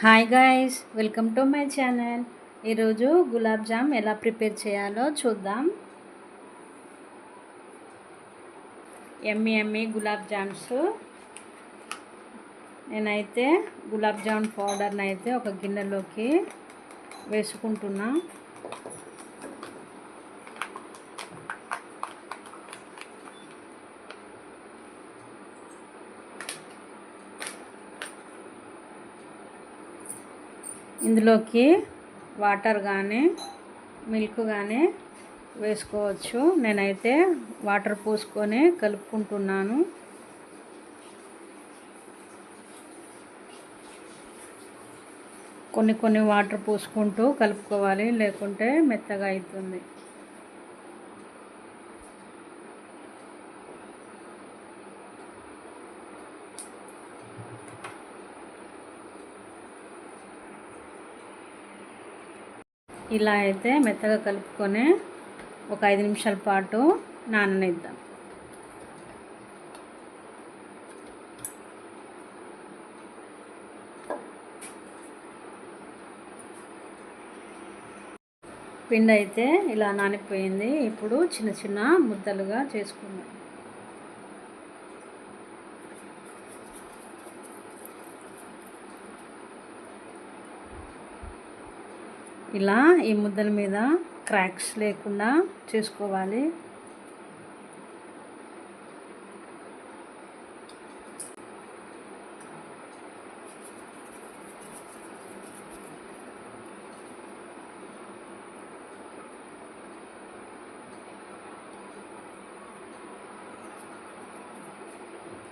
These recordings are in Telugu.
Hi guys welcome to my channel ఈరోజు గులాబ్ జామ్ ఎలా ప్రిపేర్ చేయాలో చూద్దాం. ఎమ్మి ఎమ్మి గులాబ్ జామ్స్. నేనైతే గులాబ్ జామ్ పౌడర్ని అయితే ఒక గిన్నెలోకి వేసుకుంటున్నా. ఇందులోకి వాటర్ కానీ మిల్క్ కానీ వేసుకోవచ్చు. నేనైతే వాటర్ పోసుకొని కలుపుకుంటున్నాను. కొన్ని కొన్ని వాటర్ పోసుకుంటూ కలుపుకోవాలి లేకుంటే మెత్తగా అవుతుంది ఇలా అయితే మెత్తగా కలుపుకొని ఒక ఐదు నిమిషాల పాటు నాననిద్దాం. పిండి అయితే ఇలా నానిపోయింది. ఇప్పుడు చిన్న చిన్న ముద్దలుగా చేసుకుందాం. ఇలా ఈ ముద్దల మీద క్రాక్స్ లేకుండా చేసుకోవాలి.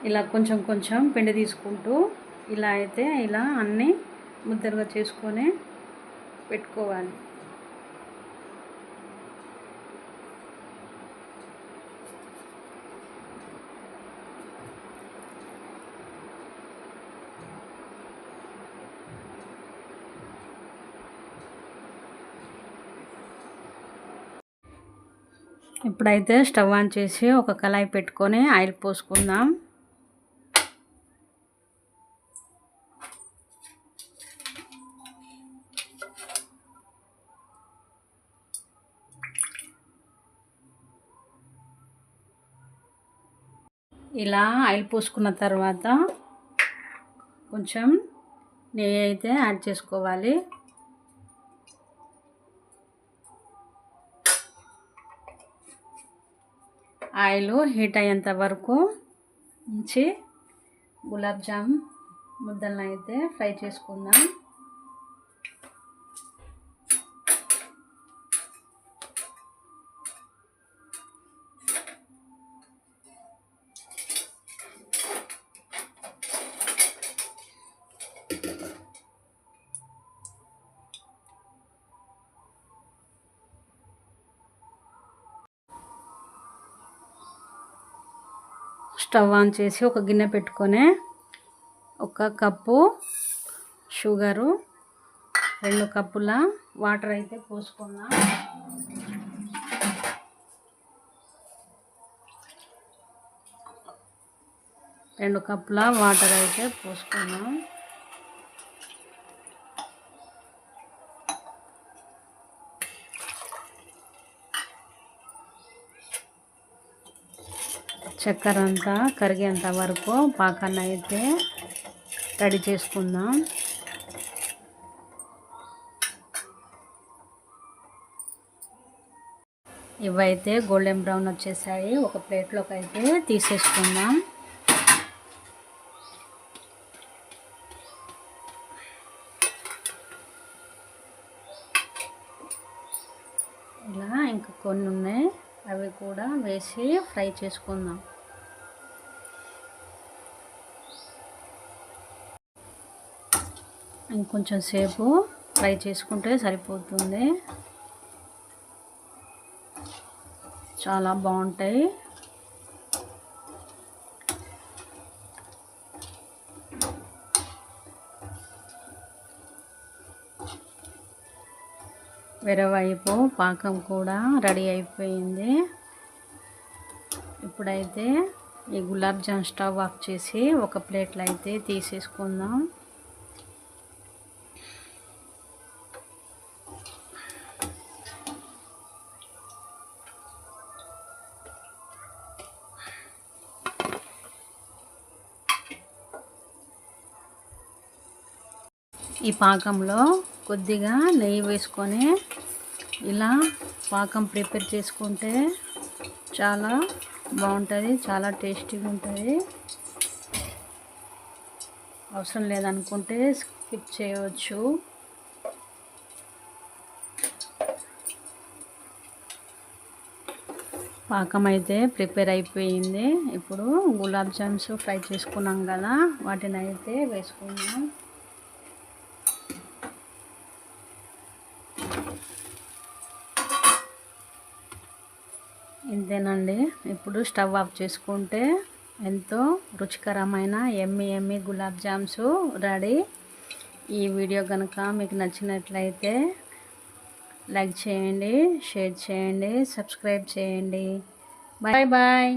ఇలా కొంచెం కొంచెం పిండి తీసుకుంటూ ఇలా అయితే ఇలా అన్నీ ముద్దలుగా చేసుకొని పెట్టుకోవాలి. ఇప్పుడైతే స్టవ్ ఆన్ చేసి ఒక కళాయి పెట్టుకొని ఆయిల్ పోసుకుందాం. ఇలా ఆయిల్ పోసుకున్న తర్వాత కొంచెం నెయ్యి అయితే యాడ్ చేసుకోవాలి. ఆయిల్ హీట్ అయ్యేంత వరకు ఉంచి గులాబ్ జామ్ ముద్దలను అయితే ఫ్రై చేసుకుందాం. స్టవ్ ఆన్ చేసి ఒక గిన్నె పెట్టుకొని ఒక కప్పు షుగరు రెండు కప్పుల వాటర్ అయితే పోసుకుందాం రెండు కప్పుల వాటర్ అయితే పోసుకున్నాం. చక్కెర అంతా కరిగేంత వరకు పాకాన్ని అయితే రెడీ చేసుకుందాం. ఇవైతే గోల్డెన్ బ్రౌన్ వచ్చేసాయి. ఒక ప్లేట్లోకి అయితే తీసేసుకుందాం. ఇలా ఇంకా కొన్ని ఉన్నాయి. అవి కూడా వేసి ఫ్రై చేసుకుందాం. ఇంకొంచెం సేపు ఫ్రై చేసుకుంటే సరిపోతుంది. చాలా బాగుంటాయి. వెరవైపు పాకం కూడా రెడీ అయిపోయింది. ఇప్పుడైతే ఈ గులాబ్ జామ్ స్టవ్ ఆఫ్ చేసి ఒక ప్లేట్లో అయితే తీసేసుకుందాం. ఈ పాకంలో కొద్దిగా నెయ్యి వేసుకొని ఇలా పాకం ప్రిపేర్ చేసుకుంటే చాలా బాగుంటుంది చాలా టేస్టీగా ఉంటుంది. అవసరం లేదనుకుంటే స్కిప్ చేయవచ్చు. పాకం అయితే ప్రిపేర్ అయిపోయింది. ఇప్పుడు గులాబ్ జామ్స్ ఫ్రై చేసుకున్నాం కదా వాటిని అయితే వేసుకున్నాం ఇంతేనండి. ఇప్పుడు స్టవ్ ఆఫ్ చేసుకుంటే ఎంతో రుచికరమైన yummy yummy gulab jams ready. ఈ వీడియో కనుక మీకు నచ్చినట్లయితే లైక్ చేయండి షేర్ చేయండి సబ్స్క్రైబ్ చేయండి. Bye bye.